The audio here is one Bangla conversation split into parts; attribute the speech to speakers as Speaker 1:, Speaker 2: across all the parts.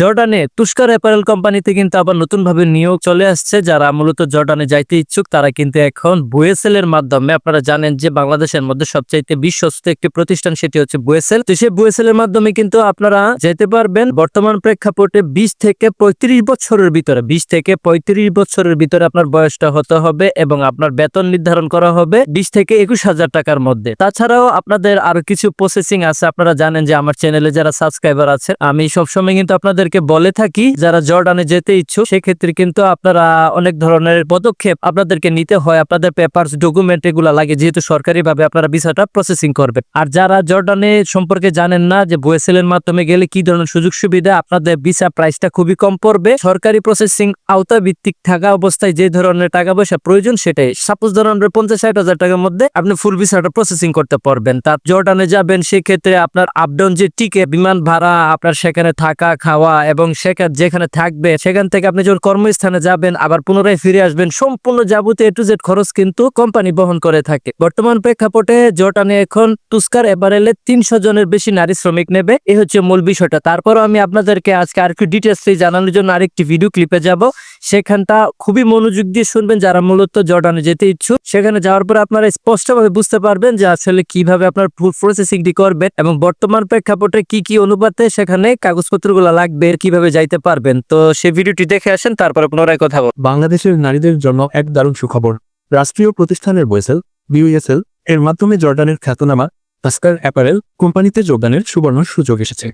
Speaker 1: জর্ডানে তুষ্কার অ্যাপারেল কোম্পানিতে কিন্তু আবার নতুন ভাবে নিয়োগ চলে আসছে। যারা মূলত জর্ডানে যাইতে ইচ্ছুক, তারা কিন্তু এখন বুয়েসেল এর মাধ্যমে, আপনারা জানেন যে বাংলাদেশের মধ্যে সবচাইতে বিশ্বস্ত একটি প্রতিষ্ঠান সেটি হচ্ছে বুয়েসেল। তো সেই বুয়েসেল এর মাধ্যমে কিন্তু আপনারা যেতে পারবেন বর্তমান প্রেক্ষাপটে বিশ থেকে পঁয়ত্রিশ বছরের ভিতরে, বিশ থেকে পঁয়ত্রিশ বছরের ভিতরে আপনার বয়সটা হতে হবে এবং আপনার বেতন নির্ধারণ করা হবে বিশ থেকে একুশ হাজার টাকার মধ্যে। তাছাড়াও আপনাদের আরও কিছু প্রসেসিং আছে, আপনারা জানেন যে আমার চ্যানেলে যারা সাবস্ক্রাইবার আছে আমি সবসময় কিন্তু আপনাদেরকে বলে থাকি, যারা জর্ডানে যেতে ইচ্ছুক, সেক্ষেত্রে কিন্তু আপনারা অনেক ধরনের পদক্ষেপ আপনাদেরকে নিতে হয়। আপনাদের পেপারস ডকুমেন্ট এগুলা লাগে, যেহেতু সরকারি ভাবে আপনারা ভিসাটা প্রসেসিং করবেন। আর যারা জর্ডানে সম্পর্কে জানেন না যে বুয়েসেল এর মাধ্যমে গেলে কি ধরনের সুযোগ সুবিধা আপনাদের ভিসা প্রাইসটা খুবই কম পড়বে। সরকারি প্রসেসিং আওতা ভিত্তিক থাকা অবস্থায় যে ধরনের টাকা পয়সা প্রয়োজন সেটাই। সাপোজ ধরুন পঞ্চাশ ষাট হাজার টাকার মধ্যে আপনি ফুল ভিসাটা প্রসেসিং করতে পারবেন। তার জর্ডানে যাবেন, সেক্ষেত্রে আপনার আপডাউন যে টিকে বিমান ভাড়া, আপনার সেখানে থাকা, খাওয়া এবং সেখানে যেখানে থাকবে, সেখান থেকে আপনি যখন কর্মস্থানে যাবেন, আবার পুনরায় ফিরে আসবেন, সম্পূর্ণ যাবতীয় এ টু জেড খরচ কিন্তু কোম্পানি বহন করে থাকে। বর্তমান প্রেক্ষাপটে জর্ডানে এখন তুস্কার এবারেলে তিনশো জনের বেশি নারী শ্রমিক নেবে এই হচ্ছে মূল বিষয়টা। তারপরও আমি আপনাদেরকে আজকে আর একটু ডিটেলস জানানোর জন্য আরেকটি ভিডিও ক্লিপে যাব। সেখানটা খুবই মনোযোগ দিয়ে শুনবেন যারা মূলত জর্ডানে যেতে ইচ্ছুক। সেখানে যাওয়ার পর আপনারা স্পষ্টভাবে বুঝতে পারবেন যে আসলে কীভাবে আপনার ফুড প্রসেসিংটি করবেন এবং বর্তমান প্রেক্ষাপটে কি কি অনুপাতে সেখানে কাগজপত্রগুলো লাগবে। কীভাবে যাইতে পারবেন? তো সেই ভিডিওটি দেখে আসেন, তারপরে পুনরায় কথা বল
Speaker 2: বাংলাদেশের নারীদের জন্য এক দারুণ সুখবর। রাষ্ট্রীয় প্রতিষ্ঠানের বয়েসেল বিউএসএল এর মাধ্যমে জর্ডানের খ্যাতনামা টাস্কার অ্যাপারেল কোম্পানিতে যোগদানের সুবর্ণ সুযোগ এসেছে।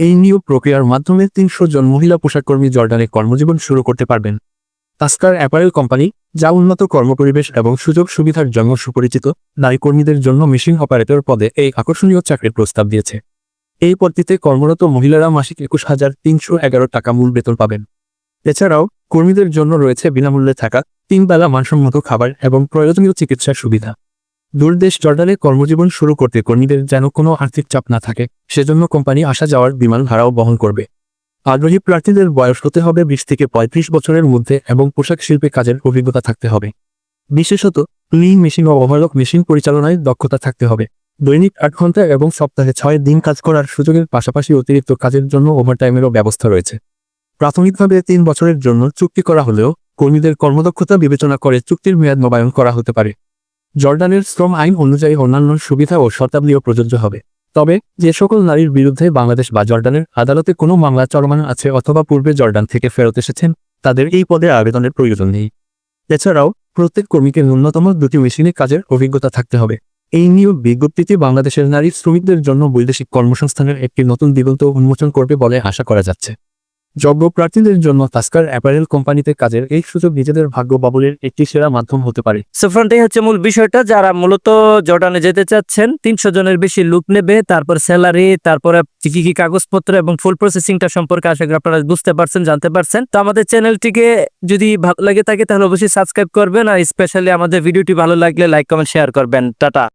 Speaker 2: এই নিয়োগ প্রক্রিয়ার মাধ্যমে তিনশো জন মহিলা পোশাককর্মী জর্ডানে কর্মজীবন শুরু করতে পারবেন। টাস্কার অ্যাপারেল কোম্পানি যা উন্নত কর্মপরিবেশ এবং সুযোগ সুবিধার জন্য সুপরিচিত নারী কর্মীদের জন্য মেশিন অপারেটর পদে এই আকর্ষণীয় চাকরির প্রস্তাব দিয়েছে। এই পদটিতে কর্মরত মহিলারা মাসিক একুশ হাজার তিনশো এগারো টাকা মূল বেতন পাবেন। এছাড়াও, কর্মীদের জন্য রয়েছে বিনামূল্যে থাকা তিন বেলা মানসম্মত খাবার এবং প্রয়োজনীয় চিকিৎসার সুবিধা। দূরদেশ জর্ডানে কর্মজীবন শুরু করতে কর্মীদের যেন কোনো আর্থিক চাপ না থাকে, সেজন্য কোম্পানি আসা যাওয়ার বিমান ভাড়াও বহন করবে। আগ্রহী প্রার্থীদের বয়স হতে হবে বিশ থেকে পঁয়ত্রিশ বছরের মধ্যে এবং পোশাক শিল্পে কাজের অভিজ্ঞতা থাকতে হবে। বিশেষত ক্লিন মেশিন ও ওভারলক মেশিন পরিচালনায় দক্ষতা থাকতে হবে। দৈনিক আট ঘণ্টা এবং সপ্তাহে ছয় দিন কাজ করার সুযোগের পাশাপাশি অতিরিক্ত কাজের জন্য ওভারটাইমেরও ব্যবস্থা রয়েছে। প্রাথমিকভাবে তিন বছরের জন্য চুক্তি করা হলেও কর্মীদের কর্মদক্ষতা বিবেচনা করে চুক্তির মেয়াদ নবায়ন করা হতে পারে। জর্ডানের শ্রম আইন অনুযায়ী অন্যান্য সুবিধা ও শর্তাবলীও প্রযোজ্য হবে। তবে যে সকল নারীর বিরুদ্ধে বাংলাদেশ বা জর্ডানের আদালতে কোনো মামলা চলমান আছে অথবা পূর্বে জর্ডান থেকে ফেরত এসেছেন, তাদের এই পদে আবেদনের প্রয়োজন নেই। এছাড়াও প্রত্যেক কর্মীকে ন্যূনতম দুটি মেশিনে কাজের অভিজ্ঞতা থাকতে হবে। এই নিয়োগ বিজ্ঞপ্তিটি বাংলাদেশের নারী শ্রমিকদের জন্য বৈদেশিক কর্মসংস্থানের একটি নতুন দিগন্ত উন্মোচন করবে বলে আশা করা যাচ্ছে। যোগ্য প্রার্থীদের জন্য তাস্কার অ্যাপারেল কোম্পানিতে কাজের এই সুযোগ নিজেদের ভাগ্য বাবুলের একটি সেরা মাধ্যম হতে পারে।
Speaker 1: সো হচ্ছে মূল বিষয়টা। যারা মূলত জর্ডানে যেতে চাচ্ছেন, তিনশো জনের বেশি লুক নেবে, তারপর স্যালারি তারপরে কি কি কাগজপত্র এবং ফুল প্রসেসিংটা সম্পর্কে আশা করি আপনারা বুঝতে পারছেন, জানতে পারছেন। তো আমাদের চ্যানেলটিকে যদি ভালো লাগে থাকে, তাহলে অবশ্যই সাবস্ক্রাইব করবেন। আর স্পেশালি আমাদের ভিডিওটি ভালো লাগলে লাইক কমেন্ট শেয়ার করবেন। টাটা।